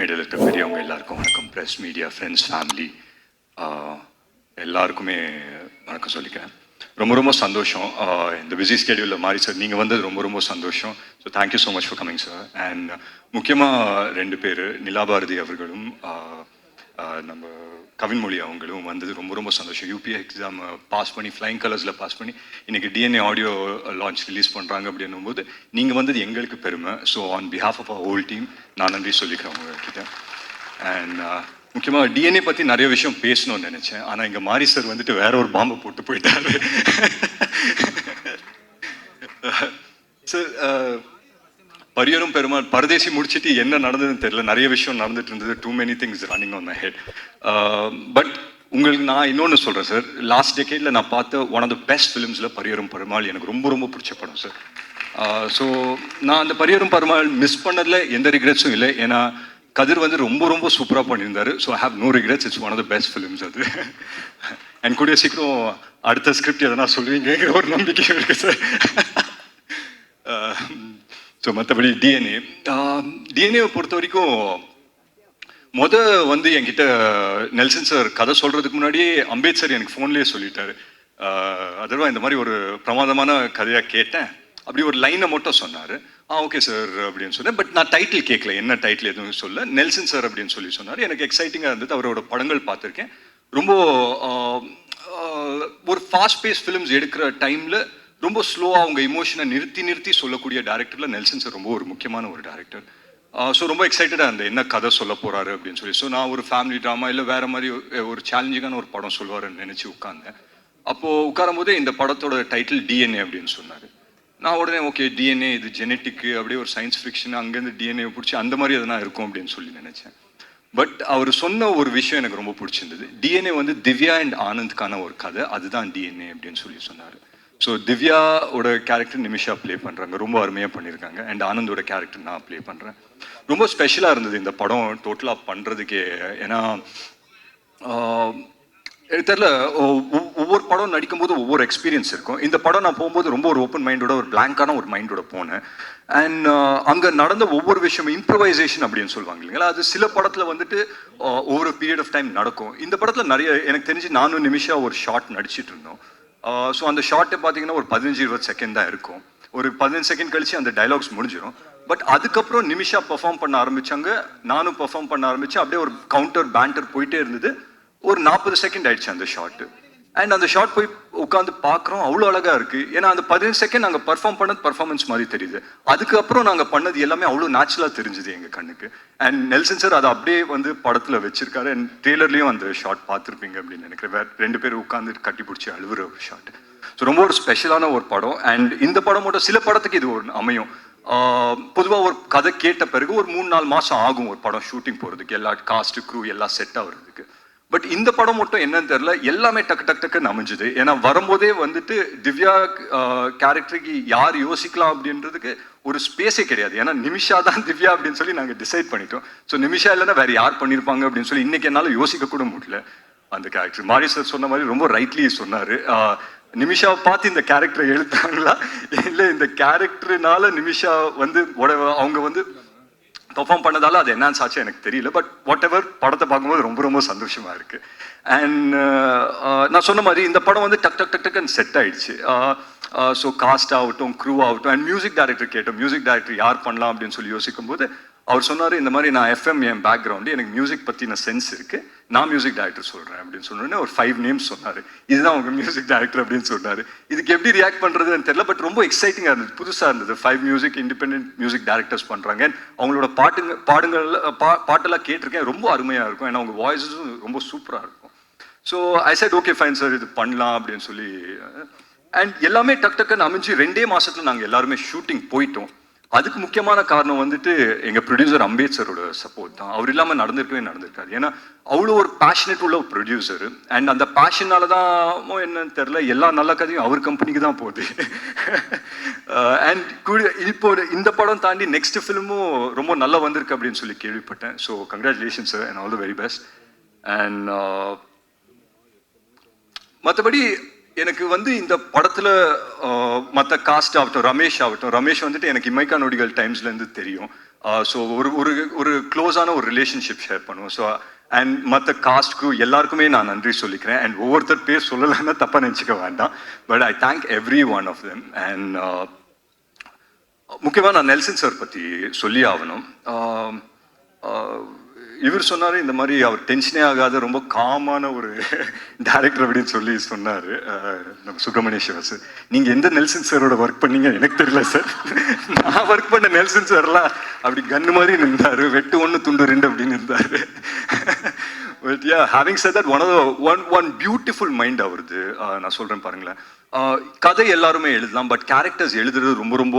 மேடையில் இருக்க பெரியவங்க எல்லாருக்கும் வணக்கம். ப்ரெஸ் மீடியா ஃப்ரெண்ட்ஸ் ஃபேமிலி எல்லாருக்குமே வணக்கம் சொல்லிக்கிறேன். ரொம்ப ரொம்ப சந்தோஷம். இந்த பிஸி ஸ்கெடியூலில் மாறி சார் நீங்கள் வந்தது ரொம்ப ரொம்ப சந்தோஷம். So thank you so much for coming sir and முக்கியமாக ரெண்டு பேர் நிலாபாரதி அவர்களும் நம்ம கவின்மொழி அவங்களும் வந்தது ரொம்ப ரொம்ப சந்தோஷம். யூபிஐ எக்ஸாம் பாஸ் பண்ணி ஃப்ளைங் கலர்ஸில் பாஸ் பண்ணி இன்னைக்கு டிஎன்ஏ ஆடியோ லான்ச் ரிலீஸ் பண்ணுறாங்க அப்படின்னும் போது நீங்கள் வந்தது எங்களுக்கு பெருமை. So on behalf of a whole team நான் நன்றி சொல்லிக்கிறேன் உங்ககிட்ட. அண்ட் முக்கியமாக டிஎன்ஏ பற்றி நிறைய விஷயம் பேசணும்னு நினச்சேன். ஆனால் இங்கே மாரி சார் வந்துட்டு வேற ஒரு பாம்பை போட்டு போயிட்டாரு சார் பரியரும் பெருமாள் பரதேசி முடிச்சிட்டு என்ன நடந்ததுன்னு தெரியல. நிறைய விஷயம் நடந்துட்டு இருந்தது. Too many things running on my head but உங்களுக்கு நான் இன்னொன்று சொல்கிறேன் சார் லாஸ்ட் டெக்கேடில் நான் பார்த்த ஒன் ஆஃப் த பெஸ்ட் ஃபிலிம்ஸில் பரியரும் பெருமாள் எனக்கு ரொம்ப ரொம்ப பிடிச்ச படம் சார் ஸோ uh, நான் அந்த பரியரும் பெருமாள் மிஸ் பண்ணதில் எந்த ரிக்ரெட்ஸும் இல்லை. ஏன்னா கதிர் வந்து ரொம்ப ரொம்ப சூப்பராக பண்ணியிருந்தாரு. So have no regrets it's one of the best films அது. அண்ட் கூடிய சீக்கிரம் அடுத்த ஸ்கிரிப்ட் எதனா சொல்லுவீங்கிற ஒரு நம்பிக்கை இருக்குது சார் ஸோ மற்றபடி டிஎன்ஏ டிஎன்ஏவை பொறுத்த வரைக்கும் முத வந்து என்கிட்ட நெல்சன் சார் கதை சொல்கிறதுக்கு முன்னாடியே அம்பேத்கர் எனக்கு ஃபோன்லேயே சொல்லிட்டாரு. அதர்வா இந்த மாதிரி ஒரு பிரமாதமான கதையாக கேட்டேன். அப்படி ஒரு லைனை மட்டும் சொன்னார். ஆ ஓகே சார் அப்படின்னு சொன்னேன். பட் நான் டைட்டில் கேட்கல என்ன டைட்டில் எதுவும் சொல்ல நெல்சன் சார் அப்படின்னு சொல்லி சொன்னார். எனக்கு எக்ஸைட்டிங்காக இருந்தது. அவரோட படங்கள் பார்த்துருக்கேன். ரொம்ப ஒரு ஃபாஸ்ட் பேஸ் ஃபிலிம்ஸ் எடுக்கிற டைமில் ரொம்ப ஸ்லோவாக அவங்க இமோஷனை நிறுத்தி நிறுத்தி சொல்லக்கூடிய டேரக்டரில் நெல்சன் சார் ரொம்ப ஒரு முக்கியமான ஒரு டேரக்டர் ஸோ ரொம்ப எக்ஸைட்டடாக அந்த என்ன கதை சொல்ல போகிறாரு அப்படின்னு சொல்லி. ஸோ நான் ஒரு ஃபேமிலி ட்ராமா இல்லை வேறு மாதிரி ஒரு- சேலஞ்சிங்கான ஒரு படம் சொல்லுவாருன்னு நினச்சி உட்காந்தேன் அப்போது உட்காரும் போதே இந்த படத்தோட டைட்டில் டிஎன்ஏ அப்படின்னு சொன்னார். நான் உடனே ஓகே டிஎன்ஏ இது ஜெனட்டிக்கு அப்படியே ஒரு சயின்ஸ் ஃபிக்ஷன் அங்கேருந்து டிஎன்ஏ பிடிச்சி அந்த மாதிரி எதனா இருக்கும் அப்படின்னு சொல்லி நினச்சேன். பட் அவர் சொன்ன ஒரு விஷயம் எனக்கு ரொம்ப பிடிச்சிருந்தது. டிஎன்ஏ வந்து திவ்யா அண்ட் ஆனந்த்க்கான ஒரு கதை. அதுதான் டிஎன்ஏ அப்படின்னு சொல்லி சொன்னார். ஸோ திவ்யாவோட கேரக்டர் நிமிஷா ப்ளே பண்ணுறாங்க ரொம்ப அருமையாக பண்ணியிருக்காங்க அண்ட் ஆனந்தோட கேரக்டர் நான் ப்ளே பண்ணுறேன் ரொம்ப ஸ்பெஷலாக இருந்தது இந்த படம். டோட்டலாக பண்ணுறதுக்கே ஏன்னா தெரில எனக்கு ஒ- ஒ- ஒவ்வொரு படம் நடிக்கும்போது ஒவ்வொரு எக்ஸ்பீரியன்ஸ் இருக்கும். இந்த படம் நான் போகும்போது ரொம்ப ஒரு ஓப்பன் மைண்டோட ஒரு பிளாங்கான ஒரு மைண்டோட போனேன். அண்ட் அங்கே நடந்த ஒவ்வொரு விஷயமும் இம்ப்ரவைசேஷன் அப்படின்னு சொல்லுவாங்க இல்லைங்களா? அது சில படத்தில் வந்துட்டு ஒவ்வொரு பீரியட் ஆஃப் டைம் நடக்கும். இந்த படத்தில் நிறைய எனக்கு தெரிஞ்சு நானும் நிமிஷம் ஒரு ஷார்ட் நடிச்சிட்டு இருந்தோம். Uh, ஸோ அந்த ஷார்ட்டை பார்த்தீங்கன்னா ஒரு பதினஞ்சு இருபது செகண்ட் தான் இருக்கும். ஒரு பதினஞ்சு செகண்ட் கழிச்சு அந்த டைலாக்ஸ் முடிஞ்சிடும் பட் அதுக்கப்புறம் நிமிஷா பெர்ஃபார்ம் பண்ண ஆரம்பிச்சாங்க. நானும் பெர்ஃபார்ம் பண்ண ஆரம்பிச்சு அப்படியே ஒரு கவுண்டர் பேண்டர் போயிட்டே இருந்தது. ஒரு நாற்பது செகண்ட் ஆயிடுச்சு அந்த ஷார்ட்டு அண்ட் அந்த ஷார்ட் போய் உட்காந்து பார்க்குறோம் அவ்வளோ அழகாக இருக்குது ஏன்னா அந்த பதினஞ்சு செகண்ட் நாங்கள் பர்ஃபார்ம் பண்ணது பர்ஃபார்மன்ஸ் மாதிரி தெரியுது. அதுக்கப்புறம் நாங்கள் பண்ணது எல்லாமே அவ்வளோ நேச்சுரலாக தெரிஞ்சுது எங்கள் கண்ணுக்கு. அண்ட் நெல்சன் சார் அதை அப்படியே வந்து படத்தில் வச்சிருக்காரு. அண்ட் ட்ரெய்லர்லேயும் அந்த ஷார்ட் பார்த்துருப்பீங்க அப்படின்னு நினைக்கிறேன். வேற ரெண்டு பேரும் உட்காந்து கட்டி பிடிச்சி அழுவுற ஒரு ஷார்ட் ஸோ ரொம்ப ஒரு ஸ்பெஷலான ஒரு படம். அண்ட் இந்த படம் மட்டும் சில படத்துக்கு இது ஒரு அமையும். பொதுவாக ஒரு கதை கேட்ட பிறகு ஒரு மூணு நாலு மாதம் ஆகும் ஒரு படம் ஷூட்டிங் போகிறதுக்கு எல்லா காஸ்ட்டு க்ரூ எல்லாம் செட் ஆகிறதுக்கு பட் இந்த படம் மட்டும் என்னன்னு தெரியல. எல்லாமே டக்கு டக்கு டக்குன்னு அமைஞ்சுது. ஏன்னா வரும்போதே வந்துட்டு திவ்யா கேரக்டருக்கு யார் யோசிக்கலாம் அப்படின்றதுக்கு ஒரு ஸ்பேஸே கிடையாது. ஏன்னா நிமிஷா தான் திவ்யா அப்படின்னு சொல்லி நாங்கள் டிசைட் பண்ணிட்டோம். ஸோ நிமிஷா இல்லைன்னா வேற யார் பண்ணியிருப்பாங்க அப்படின்னு சொல்லி இன்னைக்கு என்னால் யோசிக்க கூட முடியல. அந்த கேரக்டர் மாரி சார் சொன்ன மாதிரி ரொம்ப ரைட்லி சொன்னார். ஆஹ், நிமிஷாவை பார்த்து இந்த கேரக்டரை எழுத்தாங்களா இல்லை இந்த கேரக்டர்னால நிமிஷா வந்து உடவ அவங்க வந்து பெர்ஃபார்ம் பண்ணதால அது என்னன்னு ஆச்சு எனக்கு தெரியல. பட் வாட் எவர் படத்தை பார்க்கும்போது ரொம்ப ரொம்ப சந்தோஷமாக இருக்குது அண்ட் uh, uh, நான் சொன்ன மாதிரி இந்த படம் வந்து டக் டக் டக் டக்குன்னு செட் ஆயிடுச்சு. Uh, ஸோ காஸ்ட் ஆகட்டும் க்ரூ ஆகட்டும் அண்ட் மியூசிக் டைரக்டர் கேட்டோம். மியூசிக் டைரக்டர் யார் பண்ணலாம் அப்படின்னு சொல்லி யோசிக்கும் போது அவர் சொன்னார் இந்த மாதிரி நான் எஃப்எம் என் பேக்ரவுண்டு எனக்கு மியூசிக் பற்றின சென்ஸ் இருக்குது நான் மியூசிக் டைரக்டர் சொல்கிறேன் அப்படின்னு சொன்னோடனே ஒரு ஃபைவ் நேம்ஸ் சொன்னார். இதுதான் அவங்க மியூசிக் டைரக்டர் அப்படின்னு சொன்னார். இதுக்கு எப்படி ரியாக்ட் பண்ணுறதுன்னு தெரியல பட் ரொம்ப எக்ஸைட்டிங்காக இருந்தது. புதுசாக இருந்தது. Five music independent music directors பண்ணுறாங்க அவங்களோட பாட்டுங்க பாடுங்கள் பா பாட்டெல்லாம் கேட்டிருக்கேன். ரொம்ப அருமையாக இருக்கும். ஏன்னா அவங்க வாய்ஸஸும் ரொம்ப சூப்பராக இருக்கும். So I said okay fine sir இது பண்ணலாம் அப்படின்னு சொல்லி அண்ட் எல்லாமே டக் டக்குன்னு அமைஞ்சு ரெண்டே மாதத்தில் நாங்கள் எல்லாருமே ஷூட்டிங் போயிட்டோம். அதுக்கு முக்கியமான காரணம் வந்துட்டு எங்கள் ப்ரொடியூசர் அம்பேத்கரோட சப்போர்ட் தான். அவர் இல்லாமல் நடந்திருக்கவே நடந்திருக்காது ஏன்னா அவ்வளோ ஒரு பேஷனேட் உள்ள ஒரு ப்ரொடியூசர் அண்ட் அந்த பேஷனால தான் என்னன்னு தெரில எல்லா நல்ல கதையும் அவர் கம்பெனிக்கு தான் போகுது. அண்ட் இப்போ இந்த படம் தாண்டி நெக்ஸ்ட் ஃபிலிமும் ரொம்ப நல்லா வந்திருக்கு அப்படின்னு சொல்லி கேள்விப்பட்டேன். So congratulation sir and all the very best and மற்றபடி எனக்கு வந்து இந்த படத்தில் மற்ற காஸ்ட் ஆகட்டும் ரமேஷ் ஆகட்டும் ரமேஷ் வந்துட்டு எனக்கு இமைக்கா நொடிகள் டைம்ஸ்லேருந்து தெரியும். ஸோ ஒரு ஒரு ஒரு க்ளோஸான ஒரு ரிலேஷன்ஷிப் ஷேர் பண்ணுவோம். ஸோ அண்ட் மற்ற காஸ்ட்க்கு எல்லாருக்குமே நான் நன்றி சொல்லிக்கிறேன். அண்ட் ஒவ்வொருத்தர் பேர் சொல்லலைன்னா தப்பாக நினச்சிக்க வேண்டாம். But I thank every one of them and முக்கியமாக நான் நெல்சன் சார் பற்றி சொல்லி ஆகணும். இவர் சொன்னார் இந்த மாதிரி அவர் டென்ஷனே ஆகாத ரொம்ப காமான ஒரு டேரக்டர் அப்படின்னு சொல்லி சொன்னார். நம்ம சுப்பிரமணிய சிவா சார் நீங்கள் எந்த நெல்சன் சாரோட ஒர்க் பண்ணீங்க? எனக்கு தெரியல சார் நான் ஒர்க் பண்ண நெல்சன் சார்லாம் அப்படி கன்னு மாதிரி நின்றாரு. வெட்டு ஒன்று துண்டு ரெண்டு அப்படின்னு இருந்தார் but yeah having sir that one of one one beautiful mind அவருது. நான் சொல்கிறேன் பாருங்களேன். கதை எல்லாருமே எழுதலாம் பட் கேரக்டர்ஸ் எழுதுறது ரொம்ப ரொம்ப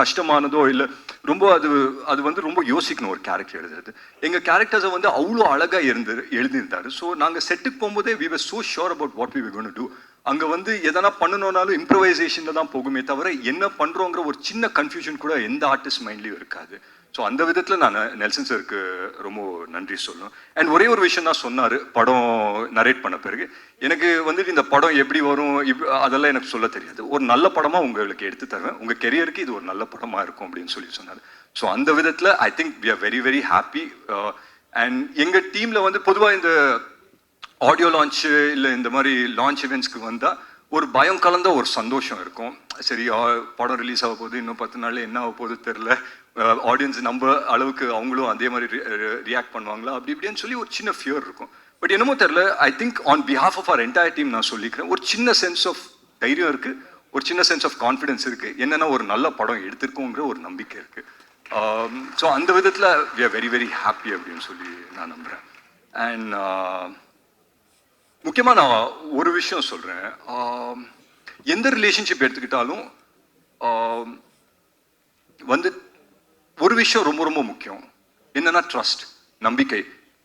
கஷ்டமானதோ இல்லை ரொம்ப அது அது வந்து ரொம்ப யோசிக்கணும் ஒரு கேரக்டர் எழுதுறது. எங்கள் கேரக்டர்ஸை வந்து அவ்வளோ அழகாக இருந்து எழுதியிருந்தாரு. ஸோ நாங்கள் செட்டுக்கு போகும்போதே we were so sure about what we gonna do அங்கே வந்து எதனா பண்ணணும்னாலும் இம்ப்ரவைசேஷனில் தான் போகுமே தவிர என்ன பண்ணுறோங்கிற ஒரு சின்ன கன்ஃபியூஷன் கூட எந்த ஆர்டிஸ்ட் மைண்ட்லேயும் இருக்காது. ஸோ அந்த விதத்தில் நான் நெல்சன் சருக்கு ரொம்ப நன்றி சொல்லணும். அண்ட் ஒரே ஒரு விஷயம் தான் சொன்னார் படம் நரேட் பண்ண பிறகு. எனக்கு வந்துட்டு இந்த படம் எப்படி வரும் இப் அதெல்லாம் எனக்கு சொல்ல தெரியாது. ஒரு நல்ல படமாக உங்களுக்கு எடுத்து தருவேன். உங்கள் கெரியருக்கு இது ஒரு நல்ல படமாக இருக்கும் அப்படின்னு சொல்லி சொன்னார். ஸோ அந்த விதத்தில் I think we are very very happy and எங்கள் டீமில் வந்து பொதுவாக இந்த ஆடியோ லான்ச்சு இல்லை இந்த மாதிரி லான்ச் இவெண்ட்ஸ்க்கு வந்தால் ஒரு பயம் கலந்த ஒரு சந்தோஷம் இருக்கும். சரி படம் ரிலீஸ் ஆக போகுது இன்னும் பத்து நாள் என்ன ஆக போகுது தெரில ஆடியன்ஸ் நம்ம அளவுக்கு அவங்களும் அதே மாதிரி ரியாக்ட் பண்ணுவாங்களா? அப்படி இப்படின்னு சொல்லி ஒரு சின்ன ஃபியர் இருக்கும். பட் என்னமோ தெரில I think on behalf of our entire team நான் சொல்லிக்கிறேன். ஒரு சின்ன சென்ஸ் ஆஃப் தைரியம் இருக்கு. ஒரு சின்ன சென்ஸ் ஆஃப் கான்ஃபிடன்ஸ் இருக்கு. என்னன்னா ஒரு நல்ல படம் எடுத்திருக்கோங்கிற ஒரு நம்பிக்கை இருக்கு. ஸோ அந்த விதத்தில் we are very very happy அப்படின்னு சொல்லி நான் நம்புகிறேன் அண்ட் முக்கியமாக நான் ஒரு விஷயம் சொல்கிறேன் எந்த ரிலேஷன்ஷிப் எடுத்துக்கிட்டாலும் வந்து விஷயம் ரொம்ப ரொம்ப முக்கியம். என்னன்னா ட்ரஸ்ட் நம்பிக்கை.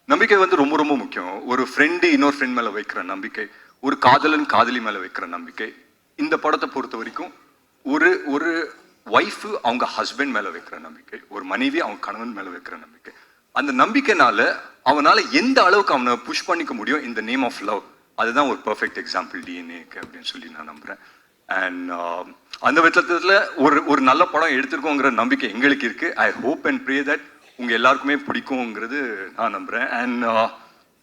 நம்பிக்கை வந்து ரொம்ப ரொம்ப முக்கியம். ஒரு ஃப்ரெண்டு இன்னொரு ஃப்ரெண்ட் மேல வைக்கிற நம்பிக்கை ஒரு காதலன் காதலி மேல வைக்கிற நம்பிக்கை. இந்த படத்தை பொறுத்த வரைக்கும் ஒரு ஒரு ஒய்ஃபு அவங்க ஹஸ்பண்ட் மேல வைக்கிற நம்பிக்கை ஒரு மனைவி அவங்க கணவன் மேல வைக்கிற நம்பிக்கை. அந்த நம்பிக்கைனால அவனால எந்த அளவுக்கு அவனை புஷ் பண்ணிக்க முடியும் இந்த நேம் ஆஃப் லவ் அதுதான் ஒரு பர்ஃபெக்ட் எக்ஸாம்பிள் டிஎன்ஏக்கு அப்படின்னு சொல்லி நான் நம்புறேன். அண்ட் um, அந்த விதத்தில் ஒரு ஒரு நல்ல படம் எடுத்திருக்கோங்கிற நம்பிக்கை எங்களுக்கு இருக்குது I hope and pray that உங்கள் எல்லாருக்குமே பிடிக்குங்கிறது நான் நம்புகிறேன் அண்ட்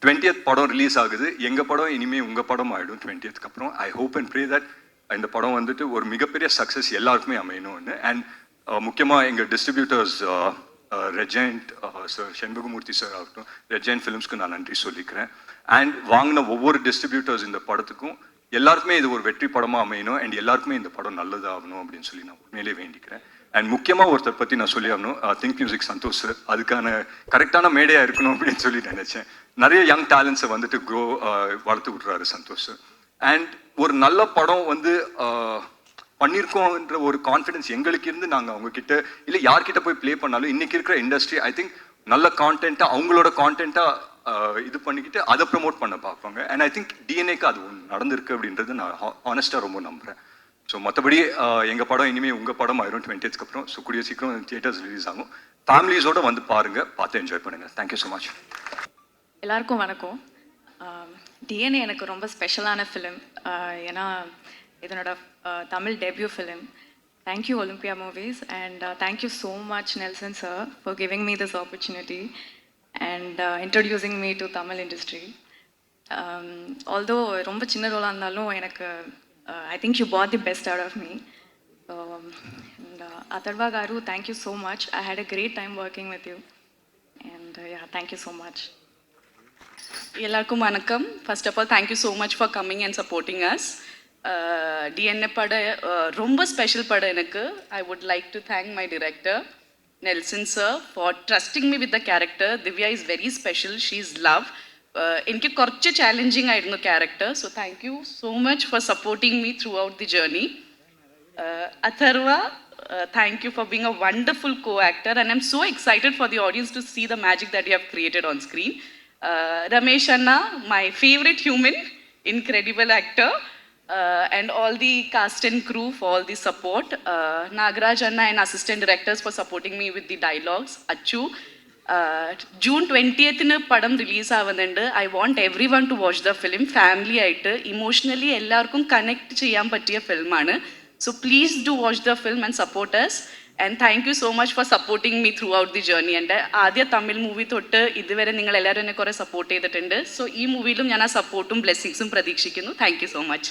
டுவெண்ட்டியத் படம் ரிலீஸ் ஆகுது. எங்கள் படம்? இனிமேல் உங்கள் படம் ஆயிடும் டுவெண்ட்டியத்துக்கு அப்புறம். I hope and pray that இந்த படம் வந்துட்டு ஒரு மிகப்பெரிய சக்ஸஸ் எல்லாருக்குமே அமையணும்னு. அண்ட் முக்கியமாக எங்கள் distributors Regent sir Senbagamoorthy sir ஆகட்டும் ரெஜெண்ட் ஃபிலிம்ஸ்க்கு நான் நன்றி சொல்லிக்கிறேன். அண்ட் வாங்கின ஒவ்வொரு டிஸ்ட்ரிபியூட்டர்ஸ் இந்த படத்துக்கும் எல்லாருக்குமே இது ஒரு வெற்றி படமாக அமையணும் அண்ட் எல்லாருக்குமே இந்த படம் நல்லதாகணும் அப்படின்னு சொல்லி நான் உண்மையிலே வேண்டிக்கிறேன். அண்ட் முக்கியமாக ஒருத்தர் பற்றி நான் சொல்லி ஆகணும். திங்க் மியூசிக் சந்தோஷ் சார் அதுக்கான கரெக்டான மேடையாக இருக்கணும் அப்படின்னு சொல்லி நினச்சேன். நிறைய யங் டேலண்ட்ஸை வந்துட்டு க்ரோ uh, வளர்த்து விட்றாரு சந்தோஷ் அண்ட் ஒரு நல்ல படம் வந்து uh, பண்ணியிருக்கோன்ற ஒரு கான்ஃபிடன்ஸ் எங்களுக்கு இருந்து நாங்கள் அவங்கக்கிட்ட இல்லை யார்கிட்ட போய் ப்ளே பண்ணாலும் இன்றைக்கி இருக்கிற இண்டஸ்ட்ரி ஐ திங்க் நல்ல கான்டென்ட்டாக அவங்களோட கான்டென்ட்டாக இது பண்ணிக்கிட்டு அதை ப்ரமோட் பண்ண பார்ப்பாங்க. அண்ட் ஐ திங்க் டிஎன்ஏக்கு அது ஒன்று நடந்திருக்கு அப்படின்றது நான் ஆனஸ்ட்டாக ரொம்ப நம்புகிறேன் ஸோ மற்றபடி எங்கள் படம் இனிமேல் உங்கள் படம் ஆயிரும் டுவெண்ட்டியத்துக்கு அப்புறம் ஸோ கூடிய சீக்கிரம் தியேட்டர்ஸ் ரிலீஸ் ஆகும். ஃபேமிலிஸோடு வந்து பாருங்கள் பார்த்து என்ஜாய் பண்ணுங்கள் தேங்க்யூ ஸோ மச் எல்லாருக்கும் வணக்கம். டிஎன்ஏ எனக்கு ரொம்ப ஸ்பெஷலான ஃபிலிம் ஏன்னா இதனோட Tamil debut film thank you Olympia movies and thank you so much Nelson sir for giving me this opportunity and introducing me to Tamil industry although ரொம்ப சின்ன ரோலாக இருந்தாலும் எனக்கு I think you brought the best out of me so and Atharva garu thank you so much I had a great time working with you and yeah thank you so much எல்லாருக்கும் வணக்கம். First of all thank you so much for coming and supporting us DNA பட uh, ரொம்ப special படம் எனக்கு. I would like to thank my director Nelson sir for trusting me with the character Divya is very special she is love എനിക്ക് കുറച്ച് challenging ആയിരുന്നു character so thank you so much for supporting me throughout the journey uh, Atharva, uh, thank you for being a wonderful co-actor, and I'm so excited for the audience to see the magic that you have created on screen. Uh, Ramesh Anna, my favorite human, incredible actor, uh, and all the cast and crew for all the support. Uh, Nagaraj Anna and assistant directors for supporting me with the dialogues. Achu. June ട്വന്റിയത്തിന് പടം release ആവുന്നുണ്ട്. I want everyone to watch the film family ആയിട്ട് emotionally എല്ലാവർക്കും connect ചെയ്യാൻ പറ്റിയ ഫിലിമാണ് so please do watch the film and supporters and thank you so much for supporting me throughout the journey എന്റെ ആദ്യ Tamil movie തൊട്ട് ഇതുവരെ നിങ്ങൾ എല്ലാവരും എന്നെ കുറേ സപ്പോർട്ട് ചെയ്തിട്ടുണ്ട്. സോ ഈ മൂവിയിലും ഞാൻ ആ സപ്പോർട്ടും ബ്ലെസ്സിങ്സും പ്രതീക്ഷിക്കുന്നു. Thank you so much